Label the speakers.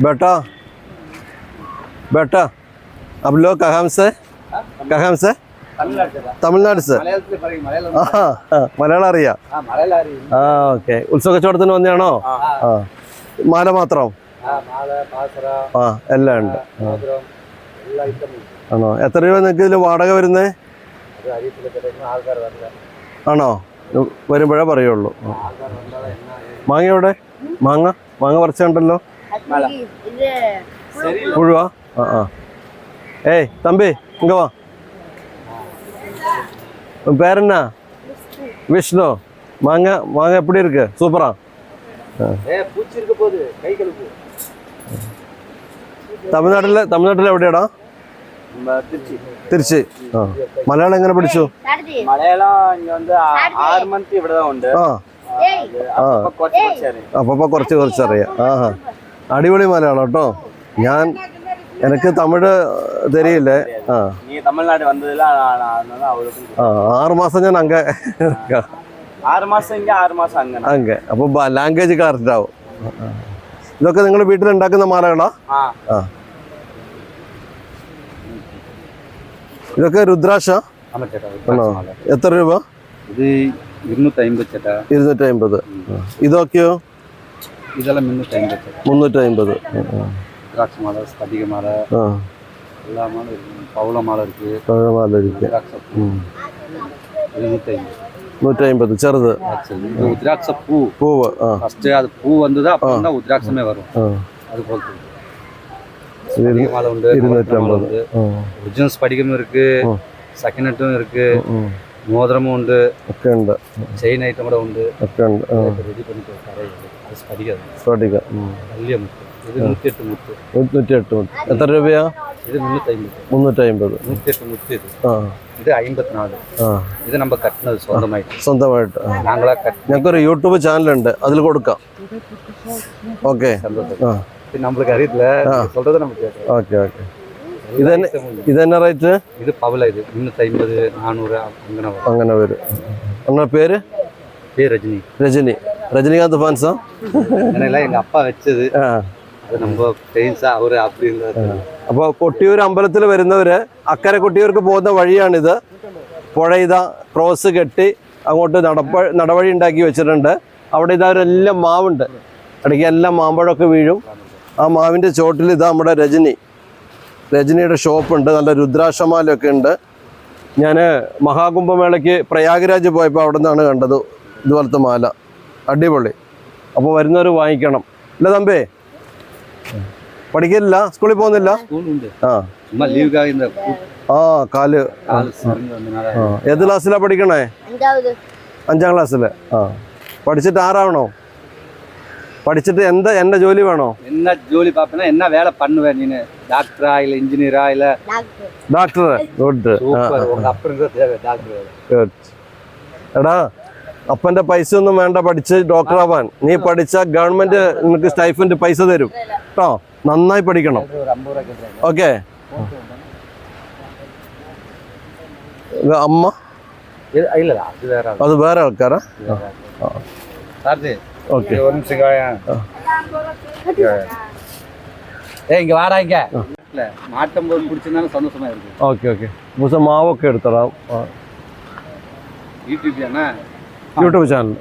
Speaker 1: बेटा बेटा अब लोग कहाँ से कहाँ से തമിഴ്നാട് സർ
Speaker 2: മലയാളത്തിൽ പറയും മലയാളം
Speaker 1: ആ ആ, മലയാളം അറിയാം
Speaker 2: ആ മലയാളം അറിയും
Speaker 1: ആ ഓക്കെ ഉത്സവ കച്ചവടത്തിന് വന്നതാണോ ആ മാല മാത്രം
Speaker 2: ആ മാല പാസറ
Speaker 1: ആ എല്ലാം ഉണ്ട്
Speaker 2: മോതിരം എല്ലാ ഐറ്റമും
Speaker 1: ആണോ എത്ര രൂപ നിങ്ങൾക്ക് ഇതിൽ വാടക വരുന്നേ
Speaker 2: അത് അറിയത്തില്ല കിടക്കുന്ന ആൾക്കാർ വരില്ല
Speaker 1: ആണോ വരുമ്പോഴേ പറയുള്ളൂ ആ.
Speaker 2: ആൾക്കാർ വന്നാൽ എന്നാ
Speaker 1: മാങ്ങ എവിടെ മാങ്ങ മാങ്ങ പറിച്ചുണ്ടല്ലോ
Speaker 3: இது
Speaker 2: சரி
Speaker 1: പുഴുവാ ആ ആ ഏയ് തമ്പി ഇങ്ങ വാ உன் பேர் என்ன விஷ்ணு மாங்க மாங்க எப்படி இருக்கு சூப்பரா
Speaker 2: ஏ பூச்சி இருக்க போகுது கை கழுப்பு
Speaker 1: തമിഴ്നാട്ടിലെ തമിഴ്നാട്ടിൽ എവിടെയാടാ
Speaker 2: நம்ம திருச்சி
Speaker 1: തിരുച്ചി ആ മലയാളം എങ്ങനെ പഠിച്ചു
Speaker 3: சாரதி
Speaker 2: மலையாளம் இங்க வந்து ஆ- ஆறு மந்த் இப்படிதான் உண்டு
Speaker 1: ആ
Speaker 3: ஏய்
Speaker 1: ആ
Speaker 2: அப்ப குறைச்சு குறைச்சு அறியும்.
Speaker 1: അപ്പൊ കുറച്ച് കുറച്ച് അറിയാം ആ ആ അടിപൊളി മലയാളം കേട്ടോ. ഞാൻ എനിക്ക് തമിഴ് തെരിയില്ലേ. ആ. ആ ആറ് മാസം ഞാൻ അങ്ങ
Speaker 2: അങ്ങനെ.
Speaker 1: അങ്ങ്. അപ്പൊ ലാംഗ്വേജ് കറക്റ്റ് ആവും. ഇതൊക്കെ നിങ്ങൾ വീട്ടിൽ ഉണ്ടാക്കുന്ന മാലകളാ? ആ. ഇതൊക്കെ രുദ്രാക്ഷ? എത്ര രൂപ? ഇരുന്നൂറ്റി അമ്പത് ഇതൊക്കെയോ?
Speaker 2: இதெல்லாம் முந்நூற்றி ஐம்பது.
Speaker 1: முந்நூற்றி ஐம்பது.
Speaker 2: திராட்சை மாலை ஸ்படிக மாலை. எல்லா மாலை இருக்குது பவுள மாலை இருக்குது
Speaker 1: பவுள மாலை
Speaker 2: இருக்குது திராட்சை நூற்றி ஐம்பது.
Speaker 1: நூற்றி
Speaker 2: ஐம்பது சிறது. உத்ராட்ச பூ.
Speaker 1: பூ
Speaker 2: ஃபஸ்ட்டு அது பூ வந்து தான் அப்புறம் தான் உத்ராட்சமே வரும். அது போல் மாலை உண்டு
Speaker 1: இருநூற்றி
Speaker 2: ஐம்பது. ஒரிஜினல்ஸ் படிக்கமும்
Speaker 1: இருக்குது
Speaker 2: செகண்ட்
Speaker 1: ஹட்டும்
Speaker 2: இருக்குது മോതിരമുണ്ട്.
Speaker 1: ഒക്കെ ഉണ്ട്.
Speaker 2: ചെയിൻ ഐറ്റം കൂടെ ഉണ്ട്.
Speaker 1: ഒക്കെ ഉണ്ട്
Speaker 2: റെഡി പണിക്ക് കരയുണ്ട് വലിയ ഇത് നൂറ്റിയെട്ട്
Speaker 1: മുത്ത് നൂറ്റിയെട്ട് മുത്ത് എത്ര രൂപയാ?
Speaker 2: ഇത് മുന്നൂറ്റമ്പത്.
Speaker 1: മുന്നൂറ്റമ്പത്.
Speaker 2: ഇത് ഇത് നമ്മൾ കട്ടുന്നത്
Speaker 1: സ്വന്തമായിട്ട്.
Speaker 2: സ്വന്തമായിട്ട്.
Speaker 1: ഞങ്ങൾക്കൊരു യൂട്യൂബ് ചാനലുണ്ട്. അതിൽ കൊടുക്കാം. ഓക്കെ.
Speaker 2: പിന്നെ നമ്മൾക്ക് അറിയില്ല
Speaker 1: ഓക്കെ. ഇത് ഇത് തന്നെ റേറ്റ്
Speaker 2: ഇത് പവല ഇത്. മുന്നൂറ്റമ്പത് നാനൂറ് അങ്ങനെ
Speaker 1: അങ്ങനെ വരും. അണ്ണ പേര്?
Speaker 2: പേര് രജനി.
Speaker 1: രജനി. രജനികാന്ത് ഫാൻസാ
Speaker 2: അങ്ങനെയല്ല എന്റെ അപ്പ വെച്ചത്.
Speaker 1: അപ്പോൾ കൊട്ടിയൂർ അമ്പലത്തിൽ വരുന്നവര് അക്കരെ കൊട്ടിയൂർക്ക് പോകുന്ന വഴിയാണിത്. പുഴ ഇതാ ക്രോസ് കെട്ടി അങ്ങോട്ട് നടപ്പ നടവഴി ഉണ്ടാക്കി വെച്ചിട്ടുണ്ട്. അവിടെ ഇതാ മാവുണ്ട്. ഇടയ്ക്ക് എല്ലാം മാമ്പഴമൊക്കെ വീഴും. ആ മാവിന്റെ ചോട്ടിൽ ഇതാ നമ്മുടെ രജനി. രജനിയുടെ ഷോപ്പുണ്ട് നല്ല രുദ്രാക്ഷമാലയൊക്കെ ഉണ്ട്. ഞാൻ മഹാകുംഭമേളയ്ക്ക് പ്രയാഗ്രാജ് പോയപ്പോൾ അവിടെ നിന്നാണ് കണ്ടത് ഇതുപോലത്തെ മാല. അടിപൊളി. അപ്പോൾ വരുന്നവർ വാങ്ങിക്കണം. അല്ല തമ്പേ പഠിക്കില്ല സ്കൂളിൽ പോകുന്നില്ല? ആ. കാൽ. ഏത് ക്ലാസ്സിലാണ് പഠിക്കണേ? അഞ്ചാം ക്ലാസ്സിലെ ആ. പഠിച്ചിട്ട് ആറാവണോ? പഠിച്ചിട്ട് എന്താ എൻ്റെ ജോലി വേണോ
Speaker 2: என்ன ஜோலி பார்ப்பேன்னா என்ன வேலை பண்ணுவேன் நீனு டாக்டரா இல்ல இன்ஜினியரா இல்ல
Speaker 3: டாக்டர்
Speaker 1: ഡോക്ടർ ഗുഡ്
Speaker 2: சூப்பர் உங்க அப்பனுக்கு தேவை டாக்டர் வேலை
Speaker 1: ഗുഡ് എടാ അപ്പൻ്റെ പൈസ ഒന്നും വേണ്ട പഠിച്ച് ഡോക്ടർ ആവാൻ നീ പഠിച്ച ഗവൺമെന്റ് നിനക്ക് സ്റ്റൈഫൻഡ് പൈസ തരും കേട്ടോ നന്നായി പഠിക്കണം
Speaker 2: ஒரு ஐம்பது ரூபா கேட்குறாங்க
Speaker 1: ഓക്കെ അമ്മ
Speaker 2: இல்ல இல்ல அது வேற ஆளு.
Speaker 1: അത് വേറെ ആൾക്കാരാ
Speaker 2: ஓகே ஒரு நிமிஷம் ஏ இங்கே வாடா இங்கே. மாட்டும்போது பிடிச்சிருந்தாலும் சந்தோஷமா இருக்கு.
Speaker 1: ஓகே ஓகே முசமாவோக்கு எடுத்துடலாம்.
Speaker 2: YouTube channel
Speaker 1: YouTube channel